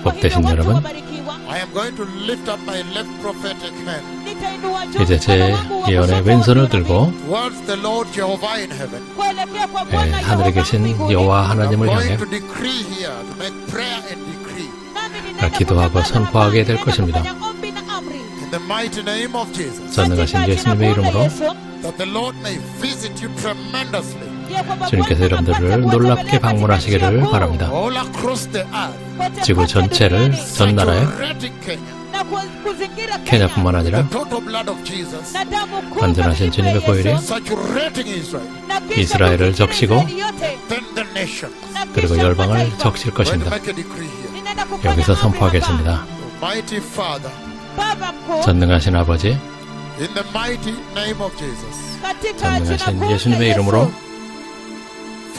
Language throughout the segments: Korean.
복되신 여러분, I am going to lift up my left prophetic hand 이제 제 예언의 왼손을 들고 towards the Lord Jehovah in heaven. 예, 하늘에 계신 여호와 I'm 하나님을 향해 going to decree here, to make prayer and decree. 기도하고 선포하게 될 것입니다. In the mighty name of Jesus, 전능하신 예수님의 이름으로 주님께서 여러분들을 놀랍게 방문하시기를 바랍니다. 지구 전체를 전 나라에 케냐뿐만 아니라 완전하신 주님의 보혈이 이스라엘을 적시고. 그리고 열방을 적실 것입니다. 여기서 선포하겠습니다. 전능하신 아버지, 전능하신 예수님의 이름으로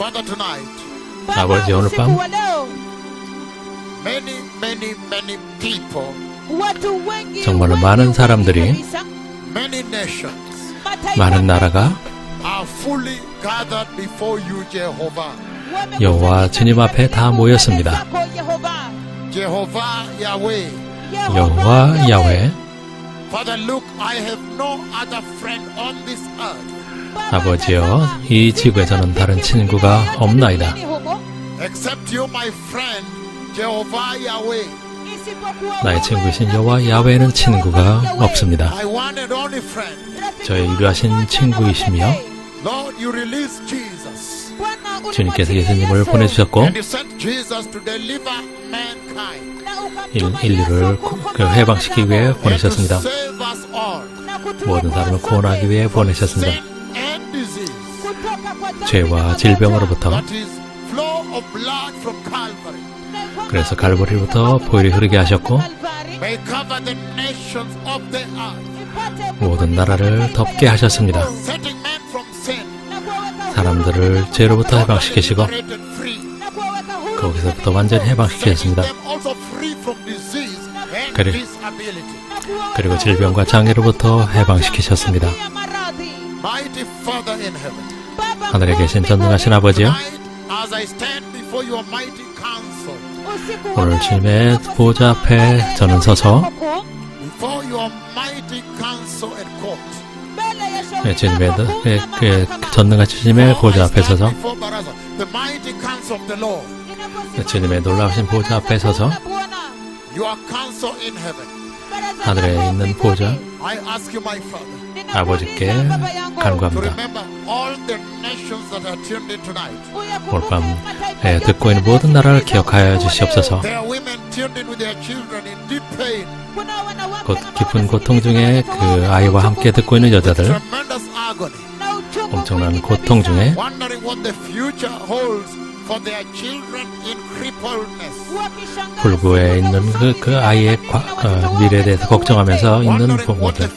Father, tonight, 아버지 오늘 밤 many, many, many people, 정말로 많은 사람들이 many nations 많은 나라가 are fully gathered before you, Jehovah. 여호와 주님 앞에 다 모였습니다. 여호와 야훼 아버지여 이 지구에서는 다른 친구가 없나이다. 나의 친구이신 여호와 야훼는 친구가 없습니다. 저의 유일하신 친구이시며. 주님께서 예수님을 보내주셨고. 일, 인류를 구- 그 해방시키기 위해 보내셨습니다. 모든 사람을 구원하기 위해 보내셨습니다. 죄와 질병으로부터. 그래서 갈보리부터 보혈이 흐르게 하셨고. 모든 나라를 덮게 하셨습니다. 사람들을 죄로부터 해방시키시고. 거기서부터 완전히 해방시키셨습니다. Disability. 그리고 질병과 장애로부터 해방시키셨습니다. 하늘에 계신 전능하신 아버지요 오늘 주님의 보좌 앞에 저는 서서 네, 주님의 너- 예, 그 전능하신 주님의 보좌 앞에 서서 네, 주님의 놀라우신 보좌 앞에 서서 하늘에 있는 보좌 아버지께 간구합니다. 오늘 밤 예, 듣고 있는 모든 나라를 기억하여 주시옵소서. 곧 깊은 고통 중에 그 아이와 함께 듣고 있는 여자들 엄청난 고통 중에 불구에 있는 그, 그 아이의 과- 어, 미래에 대해서 걱정하면서 있는 부모들.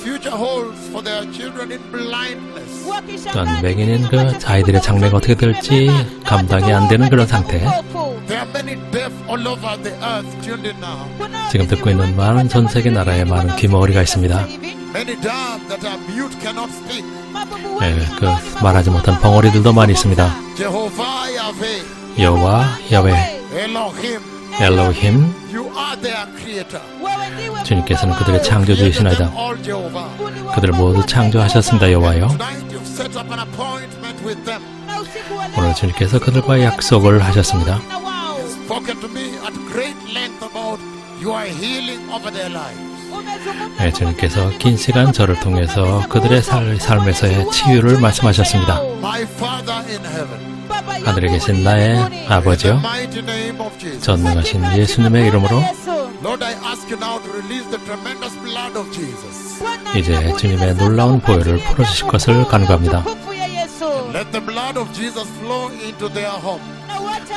또한 맹인인 그 아이들의 장래가 어떻게 될지 감당이 안 되는 그런 상태. 지금 듣고 있는 많은 전 세계 나라에 많은 귀머거리가 있습니다. 예, 그 말하지 못한 벙어리들도 많이 있습니다. 여호와 Elohim, 엘로힘. 주님께서는 그들의 창조주이시나이다. 그들을 모두 창조하셨습니다. 여호와여. 오늘 주님께서 그들과 약속을 하셨습니다. Spoken to me at great length about your healing over their lives. 예, 주님께서 긴 시간 저를 통해서 그들의 살, 삶에서의 치유를 말씀하셨습니다. 하늘에 계신 나의 아버지요. 전능하신 예수님의 이름으로. 이제 주님의 놀라운 보혈을 풀어주실 것을 간구합니다.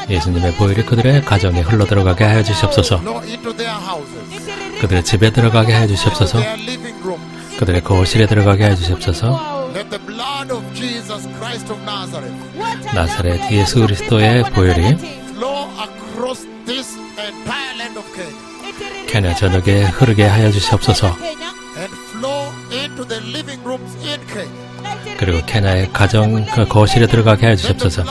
예수님의 보혈이 그들의 가정에 흘러들어가게 하여 주시옵소서. 그들의 집에 들어가게 하여 주시옵소서. 그들의 거실에 들어가게 하여 주시옵소서. 나사렛 예수 그리스도의 보혈이 케냐 전역에 흐르게 하여 주시옵소서. 그리고 케냐의 가정 그 거실에 들어가게 하여 주시옵소서.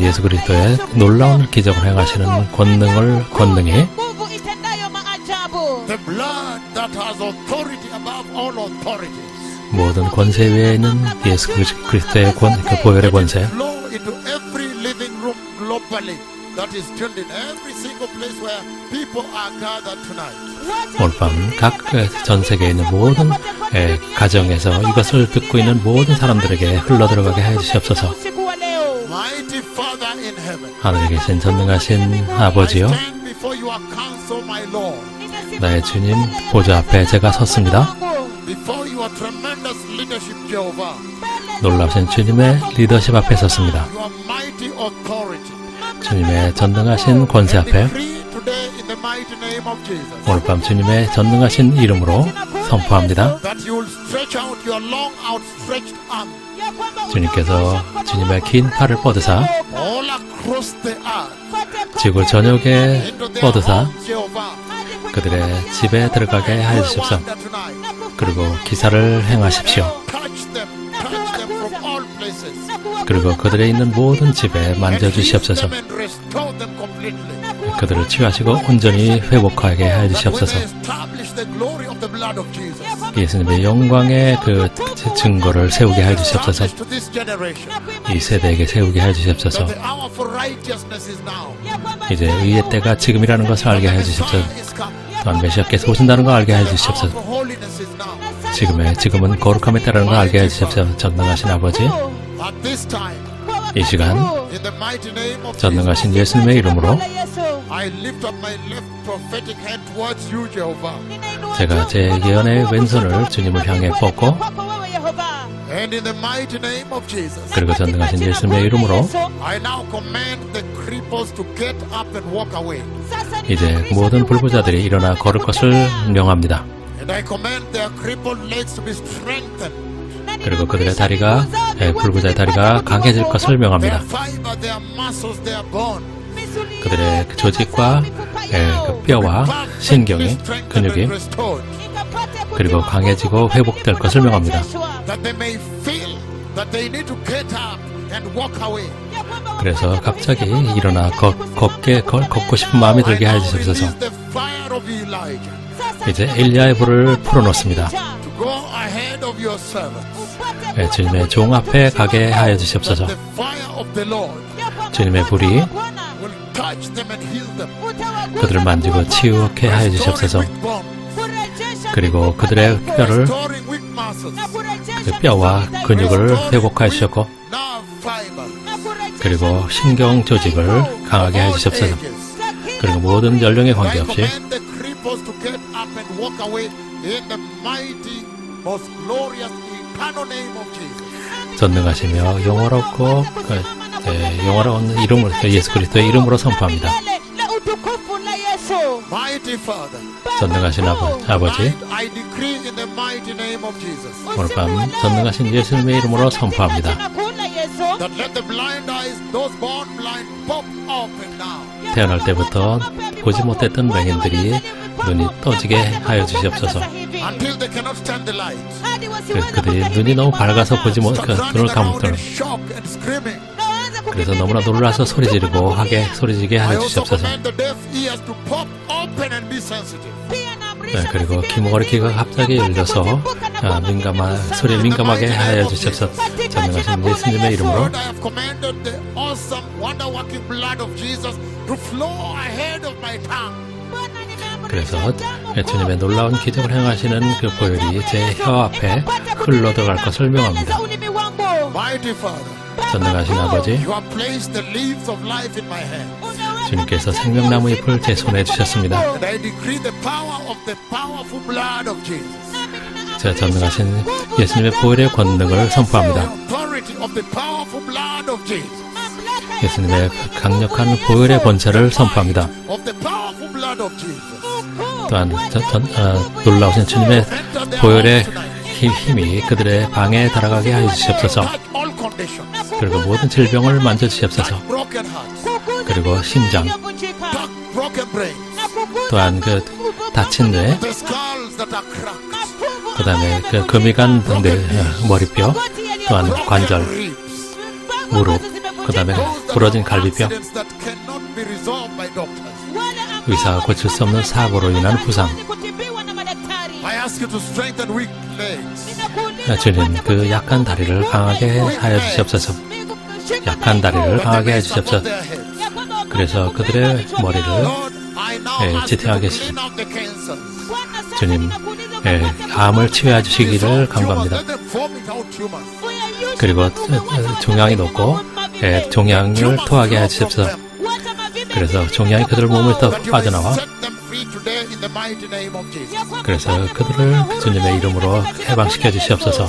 예수 그리스도의 놀라운 기적을 행하시는 권능을 authorities. 모든 권세 위에 있는 예수 그리- 그리스도의 권, 그 보혈의 권세. 오늘 밤 각 전 세계에 있는 모든 에, 가정에서 이것을 듣고 있는 모든 사람들에게 흘러들어가게 해주시옵소서 하늘에 계신 전능하신 아버지요. 나의 주님 보좌 앞에 제가 섰습니다. 놀라우신 주님의 리더십 앞에 섰습니다. 주님의 전능하신 권세 앞에. 오늘 밤 주님의 전능하신 이름으로 선포합니다 주님께서 주님의 긴 팔을 뻗으사. 지구 전역에 뻗으사. 그들의 집에 들어가게 하여 주십시오. 그리고 기사를 행하십시오 그리고 그들의 있는 모든 집에 만져주시옵소서. 그들을 치유하시고 온전히 회복하게 하여 That we 주시옵소서 may establish the glory of the blood of Jesus. 예수님의 영광의 그 증거를 세우게 하여 주시옵소서 Establish to this generation. 이 세대에게 세우게 하여 주시옵소서 That the hour for righteousness is now. 이제 의의 때가 지금이라는 것을 알게 하여 주시옵소서. 또한 메시아께서 오신다는 걸 알게 하여 주시옵소서. 지금의 지금은 거룩함의 때라는 걸 알게 하여 주시옵소서 전능하신 아버지 이 시간 in the mighty name of Jesus, 전능하신 예수님의 이름으로 I lift up my left prophetic hand towards you, Jehovah. 제가 제 예언의 왼손을 주님을 향해 뻗고 그리고 전능하신 예수님의 이름으로. 이제 모든 불부자들이 일어나 걸을 것을 명합니다. 그리고 그들의 다리가 예, 불부자의 다리가 강해질 것을 Their 명합니다. fiber, their muscles, their bone. 그들의 그 조직과 예, 그 뼈와 신경이 근육이. 그리고 강해지고 회복될 것을 명합니다. 그래서 갑자기 일어나 걷, 걷게 걸- 걷고 싶은 마음이 들게 Elijah 이제 엘리야의 불을 풀어놓습니다. 예, 주님의 종 앞에 가게 하여 주시옵소서. 주님의 불이 will touch them and heal them. 그들을 만지고 치유케 하여 주시옵소서. 그리고 그들의 뼈를 그 뼈와 근육을 fiber, 그리고 신경 조직을 강하게 해 all 주시옵소서. ages. 그리고 모든 연령에 관계없이 전능하시며 영원롭고 그, 예, 영원한 이름으로 예수 그리스도의 이름으로 선포합니다. Mighty Father, 전능하신 아버, 아버지 tonight I decree in the mighty name of Jesus 오늘 밤 전능하신 예수님의 이름으로 선포합니다. that let the blind eyes, those born blind, pop open now. 태어날 때부터 보지 못했던 맹인들이 눈이 떠지게 하여 주시옵소서. 그, 그들이 눈이 너무 밝아서 보지 못, 그 눈을 screaming. 그래서 너무나 놀라서 소리 지르고 하게 소리 지게 하여 주시옵소서. 네, 그리고 귀머거리 귀가 갑자기 열려서 아, 민감한 소리에 민감하게 하여 주시옵소서. 전능하신 예수님의 이름으로 그래서 주님의 놀라운 기적을 행하시는 그 보혈이 제 혀 앞에 흘러 들어갈 것을 명합니다. 전능하신 아버지. 주님께서 생명나무 잎을 제 손에 주셨습니다. 제 전능하신 예수님의 보혈의 권능을 선포합니다. 예수님의 강력한 보혈의 권세를 선포합니다. 또한 전, 전, 어, 놀라우신 주님의 보혈의 힘- 힘이 그들의 방에 달아가게 하여 주시옵소서. 그리고 모든 질병을 만져 주시옵소서. Touch broken hearts. 그리고 심장. 또한 그 다친 뇌. 그다음에 그 금이 간 뇌, 어, 머리뼈, 또한 관절. 무릎, 그다음에 부러진 갈비뼈, 의사가 고칠 수 없는 사고로 인한 부상. 아, 주님, 그 약한 다리를 강하게 하여 주시옵소서. 약한 다리를 강하게 upon 주시옵소서. 그래서 그들의 머리를 예, 지탱하게 cancers. 주님, 예, 암을 치유해 주시기를 간구합니다. 그리고 어, 종양이 높고 예, 종양을 토하게 them. 그래서 종양이 그들 몸을 더 빠져나와. 그래서 그들을 주님의 이름으로 해방시켜 주시옵소서.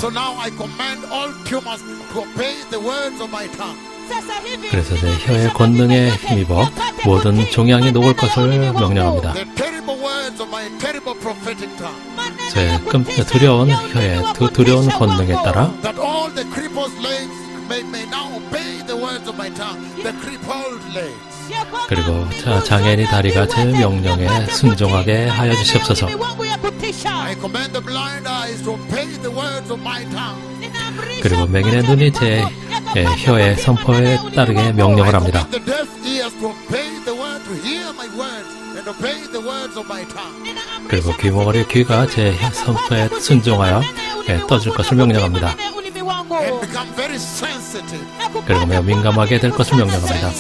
그래서 내 혀의 권능에 힘입어 모든 종양이 녹을 것을 명령합니다. 제 끔 두려운 혀의 두 두려운 권능에 따라 그리고 자, 장애인이 다리가 제 명령에 순종하게 하여 주시옵소서. 그리고 맹인의 눈이 제 예, 혀의 선포에 따르게 명령을 합니다. 그리고 귀머거리 귀가 제 선포에 순종하여 예, 떠줄 것을 명령합니다. 그리고 매우 민감하게 될 것을 명령합니다.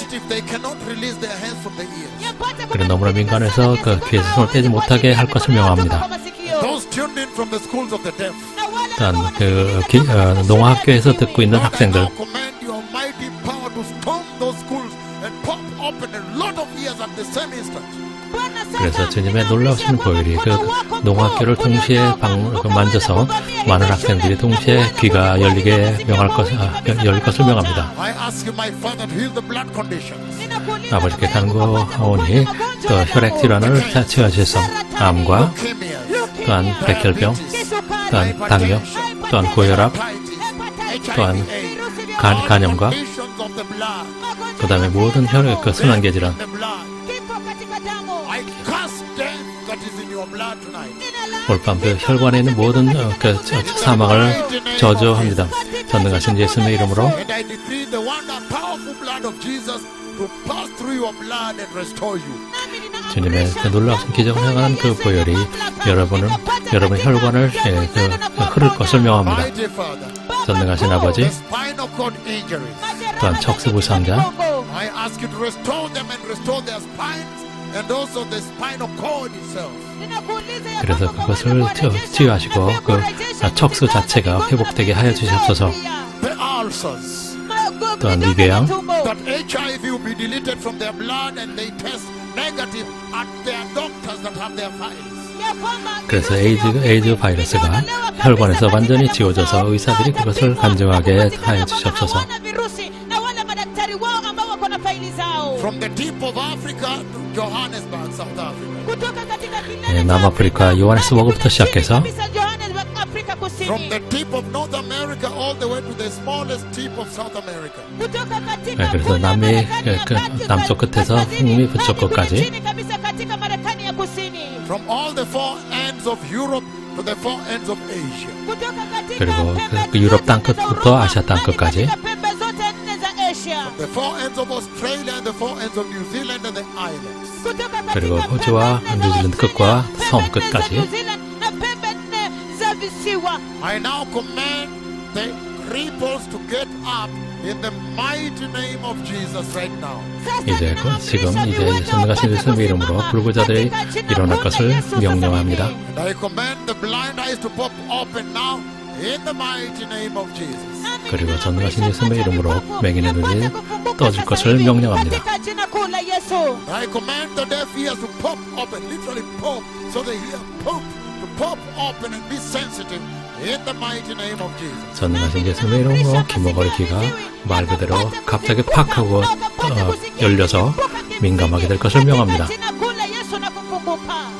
그리고 너무나 민감해서 그 귀에서 손을 떼지 못하게 할 것을 명합니다. 일단 그 기, 어, 농학교에서 듣고 있는 학생들 그래서 주님의 놀라우신 보혈이 그 농학교를 동시에 방, 그 만져서 많은 학생들이 동시에 귀가 열리게 명할 것, 아, 열- 열릴 것을 명합니다. 아버지께 간구하오니 또 혈액 질환을 다 치유하셔서 암과. 또한 백혈병, 또한 당뇨, 또한 고혈압, 또한 간, 간염과. 그 다음에 모든 혈액, 그 순환계 질환, 올밤 그 혈관에 있는 모든 어, 그 사망을 저주합니다. 전능하신 예수님의 이름으로. 주님의 그 놀라운 기적을 행하는 그 보혈이 여러분은 여러분 혈관을 예, 그, 그 흐를 것을 명합니다. 전능하신 아버지. 또한 척수 부상자, 그래서 그것을 치- 치유하시고 그 아, 척수 자체가 회복되게 하여 주시옵소서. Ulcers. 또한 위궤양. 그래서 에이즈, 에이즈 바이러스가 혈관에서 완전히 지워져서 의사들이 그것을 간증하게 하여 주시옵소서. 예, 남아프리카 요하네스버그부터 시작해서 From the tip of North America all the way to the smallest tip of South America. 네, 그래서 남미 예, 그 남쪽 끝에서 북미 북쪽 끝까지 From all the four ends of Europe to the four ends of Asia. 그리고 그, 그 유럽 땅 끝부터 아시아 땅 끝까지 그리고 호주와 뉴질랜드 끝과 섬 끝까지 I now command the cripples to get up in the mighty name of Jesus right now. 이제 그 지금 이제 전능하신 예수님의 이름으로 불구자들이 일어날 것을 명령합니다. And I command the blind eyes to pop open now in the mighty name of Jesus. 그리고 전능하신 예수님의 이름으로 맹인의 눈이 떠질 것을 명령합니다. I command the deaf ears to pop open, literally pop, so they hear pop, to pop open and be sensitive in the mighty name of Jesus. 전능하신 예수님의 이름으로 귀머거리 귀가 말 그대로 갑자기 팍 하고 어, 열려서 민감하게 될 것을 명합니다.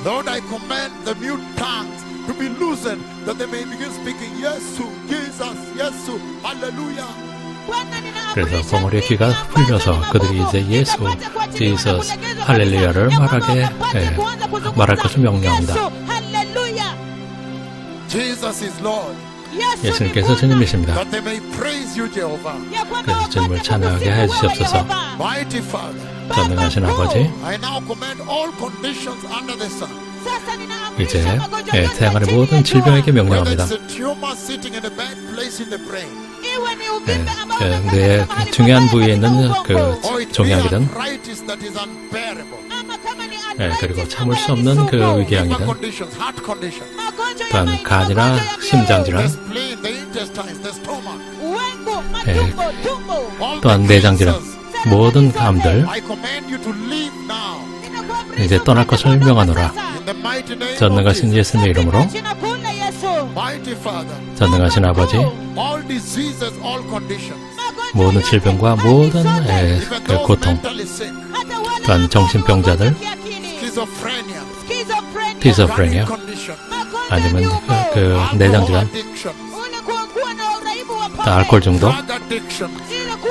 Lord, I command the mute tongues to be loosened that they may begin speaking Yesu, Jesus, Yesu, Hallelujah. 그래서 벙어리의 귀가 풀려서 그들이 이제 예수, 지서스, 할렐루야를 말하게 예, 말할 것을 명령합니다. Jesus is Lord. 예수님께서 주님이십니다. Jehovah. 그래서 주님을 찬양하게 해 주시옵소서. Mighty Father, 전능하신 아버지, 이제 예, 태양 아래 모든 질병에게 명령합니다. brain, 예, 그 뇌의 중요한 부위에 있는 그 종양이든. 예, 그리고 참을 수 없는 그 conditions, 또한 간이나 심장 질환, the spleen, the intestines, the stomach, 예, all 또한 the 내장 질환, cancers. 모든 암들 이제 떠날 것을 명하노라. 전능하신. 예수님의 이름으로 전능하신 아버지, 모든 질병과 모든 예, even 그 고통, 또한 정신병자들, condition, 아니면 그, 그 내장 질환, addiction, 또 알코올 중독,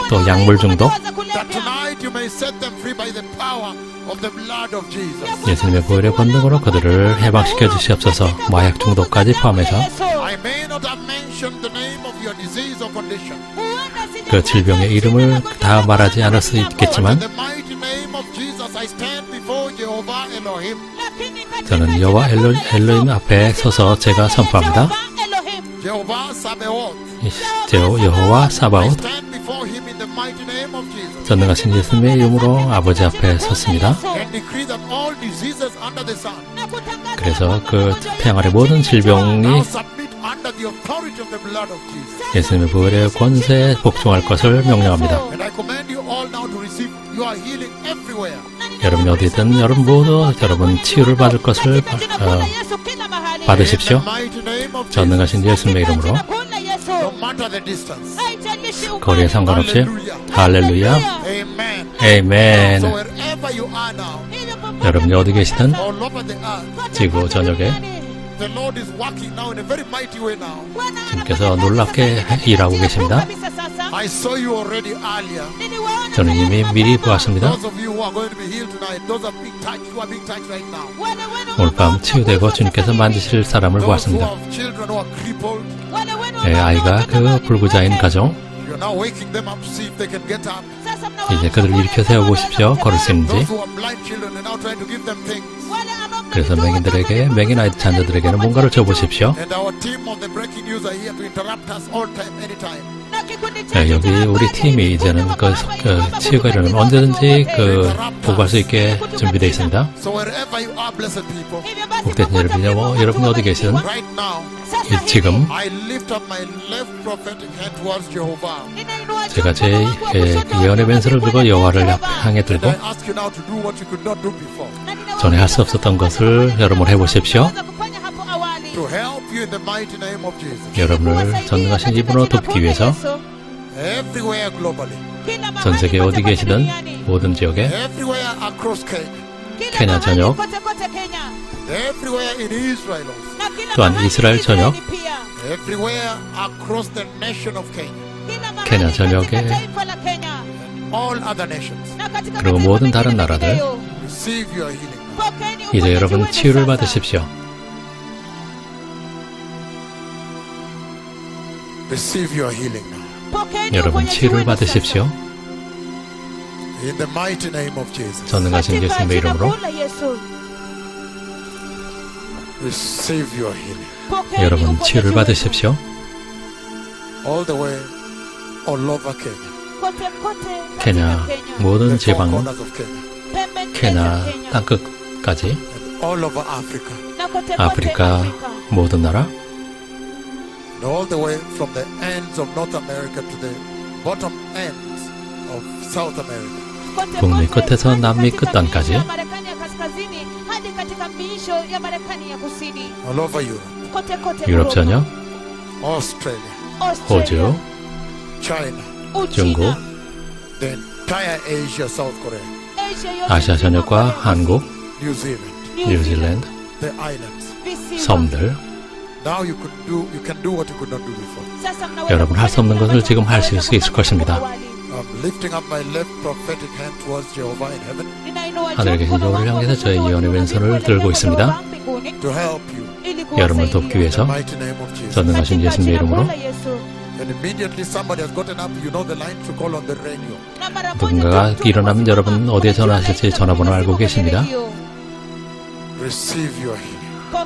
또 약물 중독, 예수님의 보혈의 권능으로 그들을 해방시켜 주시옵소서. 마약 중독까지 포함해서 그 질병의 이름을 다 말하지 않을 수 있겠지만. 저는 여호와 엘로, 엘로임 앞에 서서 제가 선포합니다. 제호 여호와 I 사바옷 전능하신 예수님의 이름으로 아버지 앞에 섰습니다. 그래서 그 태양 아래 모든 질병이. 예수님의 보혈의 권세에 복종할 것을 명령합니다. 여러분 어디든 여러분 모두 여러분 치유를 받을 것을 어, 받으십시오. 전능하신 예수님의 이름으로 거리에 상관없이 할렐루야 Amen. 에이멘 여러분이 어디 계시든 지구 전역에 the Lord is working now in a very mighty way now. 주님께서 놀랍게 일하고 계십니다. 저는 이미 미리 보았습니다. 오늘 밤 치유되고 주님께서 만지실 사람을 보았습니다. 예, 아이가 그 불구자인 가정 이제 그들을 일으켜 세워보십시오. 걸을 수 있는지. 그래서 맹인들에게 맹인 아이 자녀들에게는 뭔가를 줘보십시오. 예, 여기 우리 팀이 이제는 그, 석- 그 치유가 일어나면 언제든지 그 보고할 수 있게 준비되어 있습니다. 복된 여러분이 뭐, 여러분 어디 계시든 이 지금. 제가 제 예, 그 예언의 왼손을 들고 여호와를 향해 들고. 전에 할 수 없었던 것을 여러분 해보십시오. 여러분을 전능하신 이분으로 돕기 위해서 Everywhere globally. 전 세계 어디 계시든 모든 지역에 Everywhere across Kenya. 케냐 전역, Everywhere in Israel also. 또한 이스라엘 전역, Everywhere across the nation of Kenya. 케냐 전역에 All other nations. 그리고 모든 다른 나라들. 이제 여러분 치유를 받으십시오. Receive your healing now. 여러분 치유를 받으십시오. In the mighty name of Jesus. 전능하신 예수님의 이름으로 Receive your healing. 여러분 치유를 받으십시오. All the way all over Kenya. 케냐 모든 지방, corners of Kenya. 케냐 땅끝까지 And all over Africa. 아프리카 모든 나라 all the way from the ends of North America to the bottom ends of South America. 북미 끝에서 남미 끝단까지 All over Europe. 유럽 전역, Australia. 호주, China. 중국, The entire Asia, South Korea. 아시아 전역과 한국, New Zealand. 뉴질랜드, The islands. 섬들 여러분 할 수 없는 것을 지금 할 수 있을 것입니다. Uh, 하늘에 계신 여호와를 향해서 저의 예언의 왼손을 들고 있습니다. 여러분을. 돕기 위해서. 전능하신 예수님의 이름으로 누군가가 일어나면 여러분 어디에 전화하실지 전화번호 알고 계십니다.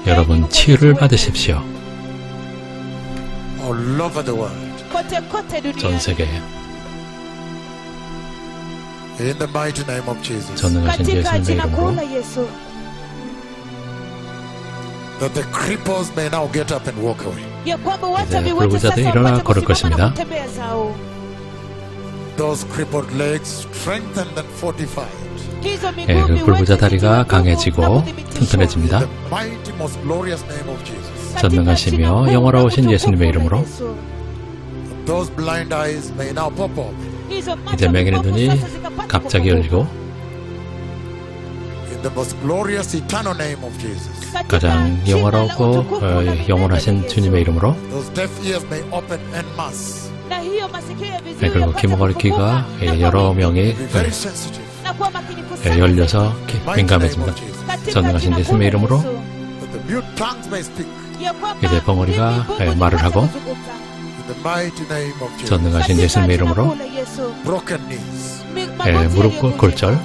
여러분 치유를. 받으십시오. all over the world. kote kote 전 세계에 In the mighty name of Jesus. 전능하신 예수님의 이름으로 la Yesu That the cripples may now get up and walk away. ya kwamba wacha 이제 viwete 불구자들이 sasa 일어나 걸을 것입니다. kutembea zao. Those crippled legs strengthened and fortified. 예, 그 불구자 다리가 강해지고 튼튼해집니다. the mighty, most glorious name of Jesus. Katika 전능하시며 영원하오신 예수님의 이름으로 이제 맹인의 눈이 갑자기. 열리고 가장 영원하고 어, 영원하신. 주님의 이름으로 예, 그리고 귀머거리 귀가 예, 여러. 명이 Be 예, 열려서 민감해집니다. 전능하신 예수님의 이름으로 이제 벙어리가, 예, 말을 하고. 전능하신 예수님의 이름으로 kuu la Yesu. Broken knees. Mi- 예, magoti 무릎 yaliyovunjika. 골절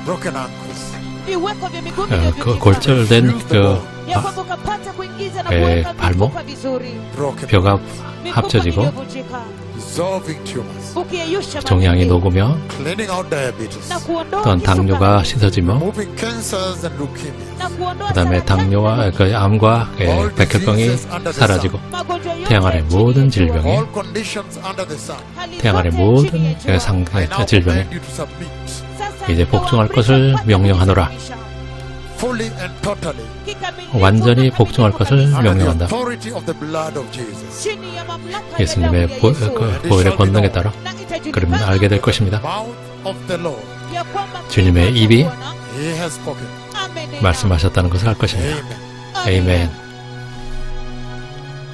어, 그. 골절된 그 아, 예, 발목? 뼈가 합쳐지고 종양이 녹으며 또한 당뇨가 씻어지며 그 다음에 saratani 당뇨와 그 암과 예, All 백혈병이 diseases under the 사라지고 태양 아래 모든. 질병이 All conditions under the sun. Hali 태양 아래 모든 그. 상, Sasa 이제 복종할 것을 명령하노라. 완전히 복종할 것을 명령한다. 예수님의 보. 그 보혈의 권능에 따라 그러면 알게 될 것입니다. 주님의 입이. 말씀하셨다는 것을 알 것입니다. Amen. 아멘.